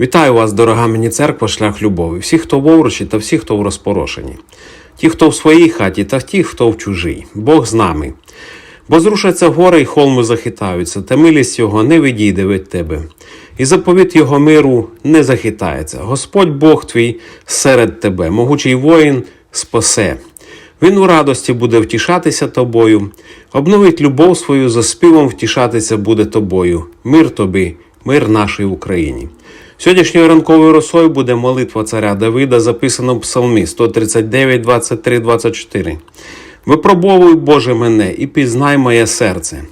Вітаю вас, дорога мені церква, шлях любові, всі, хто в овручі та всі, хто в розпорошенні, ті, хто в своїй хаті, та ті, хто в чужій. Бог з нами. Бо зрушаться гори й холми захитаються, та милість його не відійде від тебе. І заповіт його миру не захитається. Господь Бог твій серед тебе, могучий воїн спасе. Він у радості буде втішатися тобою, обновить любов свою за співом втішатися буде тобою. Мир тобі, мир нашій Україні. Сьогоднішньою ранковою росою буде молитва царя Давида, записана в Псалмі 139, 23, 24. Випробовуй, Боже, мене і пізнай моє серце.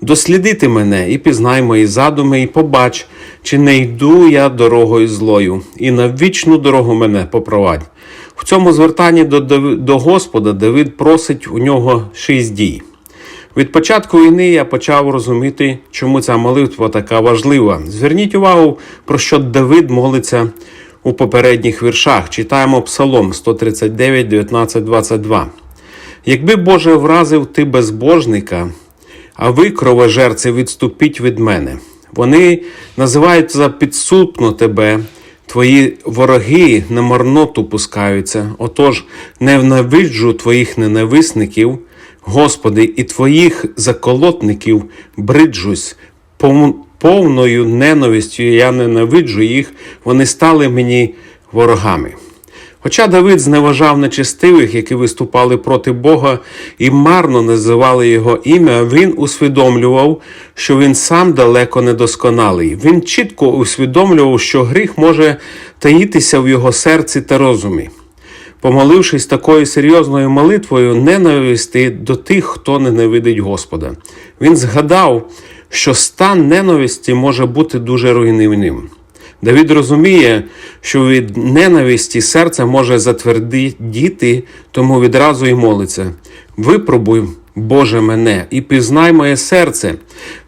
Дослідити мене і пізнай мої задуми, і побач, чи не йду я дорогою злою, і на вічну дорогу мене попровадь. В цьому звертанні до, до Господа Давид просить у нього шість дій. Від початку війни я почав розуміти, чому ця молитва така важлива. Зверніть увагу, про що Давид молиться у попередніх віршах. Читаємо Псалом 139, 19, 22. Якби Боже вразив ти безбожника, а ви, кровожерці, відступіть від мене. Вони називають за підсупно тебе, твої вороги на марноту пускаються. Отож, ненавиджу твоїх ненависників, Господи, і твоїх заколотників бриджусь. Повною ненавистю я ненавиджу їх, вони стали мені ворогами. Хоча Давид зневажав нечестивих, які виступали проти Бога і марно називали його ім'я, він усвідомлював, що він сам далеко недосконалий. Він чітко усвідомлював, що гріх може таїтися в його серці та розумі. Помолившись такою серйозною молитвою, ненависти до тих, хто ненавидить Господа. Він згадав, що стан ненависті може бути дуже руйнівним. Давід розуміє, що від ненависті серце може затвердіти, тому відразу й молиться. Випробуй, Боже, мене, і пізнай моє серце,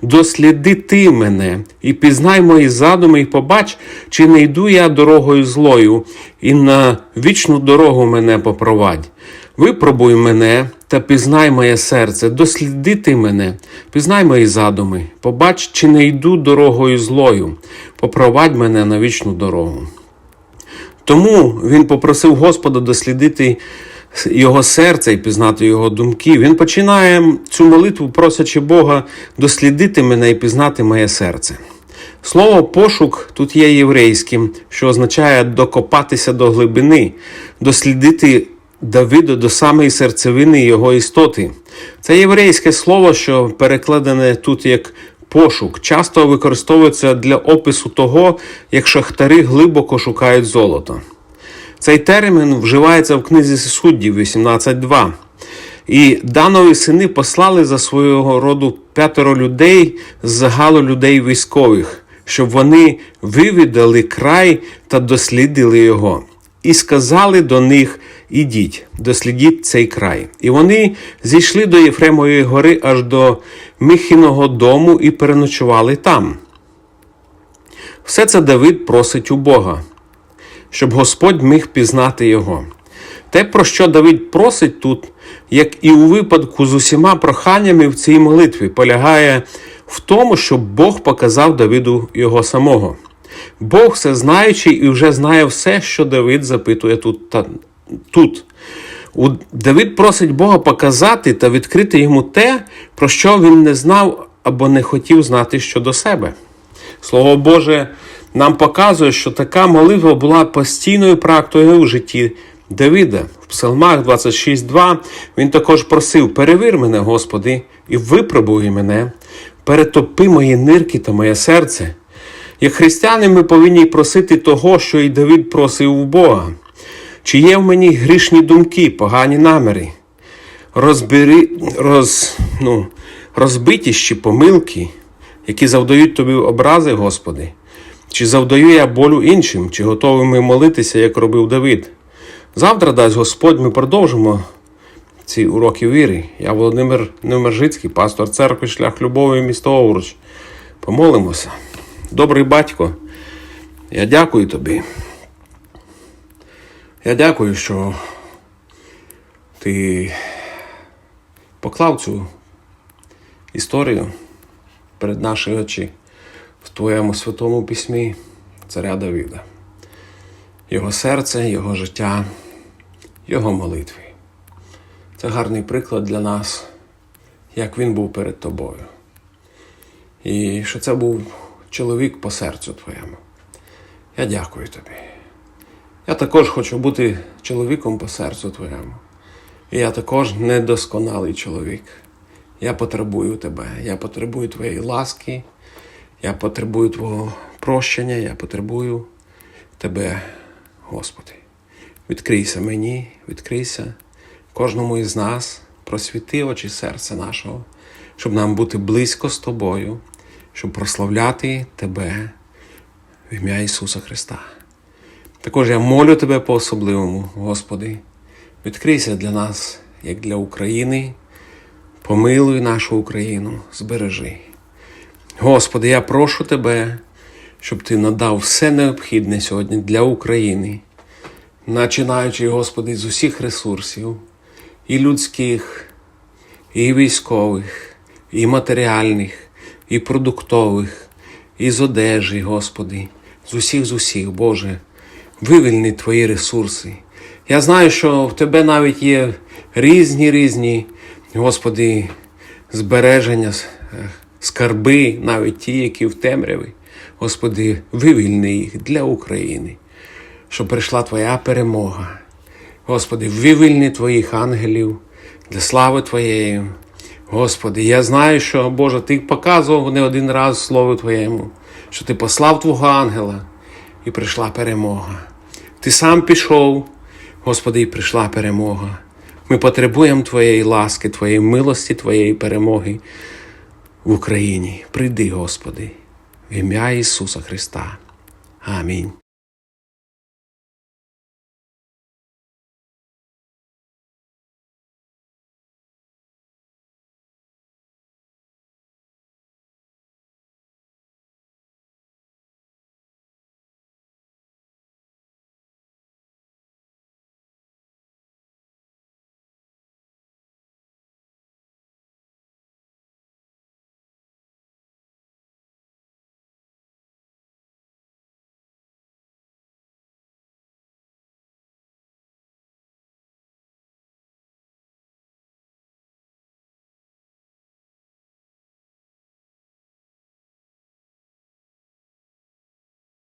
досліди ти мене, і пізнай мої задуми, і побач, чи не йду я дорогою злою, і на вічну дорогу мене попровадь. Випробуй мене та пізнай моє серце, досліди ти мене, пізнай мої задуми, побач, чи не йду дорогою злою, попровадь мене на вічну дорогу. Тому він попросив Господа дослідити його серце і пізнати його думки. Він починає цю молитву, просячи Бога дослідити мене і пізнати моє серце. Слово пошук тут є єврейським, що означає докопатися до глибини, дослідити Давида до самої серцевини його істоти. Це єврейське слово, що перекладене тут як пошук, часто використовується для опису того, як шахтари глибоко шукають золото. Цей термін вживається в книзі суддів 18.2. І Данові сини послали за свого роду п'ятеро людей з загалу людей військових, щоб вони вивідали край та дослідили його. І сказали до них: Ідіть, дослідіть цей край. І вони зійшли до Єфремової гори аж до Михіного дому і переночували там. Все це Давид просить у Бога щоб Господь міг пізнати його. Те, про що Давид просить тут, як і у випадку з усіма проханнями в цій молитві, полягає в тому, щоб Бог показав Давиду його самого. Бог всезнаючий і вже знає все, що Давид запитує тут. Та, тут. У Давид просить Бога показати та відкрити йому те, про що він не знав або не хотів знати щодо себе. Слово Боже нам показує, що така молитва була постійною практикою у житті Давида. В Псалмах 26.2 він також просив: перевір мене, Господи, і випробуй мене, перетопи мої нирки та моє серце. Як християни, ми повинні просити того, що і Давид просив у Бога. Чи є в мені грішні думки, погані наміри, розбери, роз, ну, розбитіші помилки, які завдають тобі образи, Господи? Чи завдаю я болю іншим, чи готовий ми молитися, як робив Давид? Завтра, дасть Господь, ми продовжимо ці уроки віри. Я Володимир Невмержицький, пастор церкви, шлях любові місто Овруч. Помолимося. Добрий батько, я дякую тобі. Я дякую, що ти поклав цю історію перед наші очі Твоєму святому письмі. царя Давида, його серце, його життя, його молитви. Це гарний приклад для нас, як він був перед тобою. І що це був чоловік по серцю твоєму. Я дякую тобі. Я також хочу бути чоловіком по серцю твоєму. І я також недосконалий чоловік. Я потребую тебе. Я потребую твоєї ласки, я потребую Твого прощення, я потребую Тебе, Господи. Відкрийся мені, відкрийся кожному із нас, просвіти очі серця нашого, щоб нам бути близько з Тобою, щоб прославляти Тебе в ім'я Ісуса Христа. Також я молю Тебе по-особливому, Господи, відкрийся для нас, як для України, помилуй нашу Україну, збережи. Господи, я прошу Тебе, щоб Ти надав все необхідне сьогодні для України, починаючи, Господи, з усіх ресурсів, і людських, і військових, і матеріальних, і продуктових, і з одежі, Господи, з усіх з усіх, Боже, вивільни Твої ресурси. Я знаю, що в Тебе навіть є різні різні, Господи, збереження, скарби, навіть ті, які в темряві. Господи, вивільни їх для України, щоб прийшла Твоя перемога. Господи, вивільни Твоїх ангелів для слави Твоєї. Господи, я знаю, що Боже, Ти показував не один раз Слово Твоєму, що Ти послав Твого ангела і прийшла перемога. Ти сам пішов, Господи, і прийшла перемога. Ми потребуємо Твоєї ласки, Твоєї милості, Твоєї перемоги в Україні. Прийди, Господи, в ім'я Ісуса Христа. Амінь.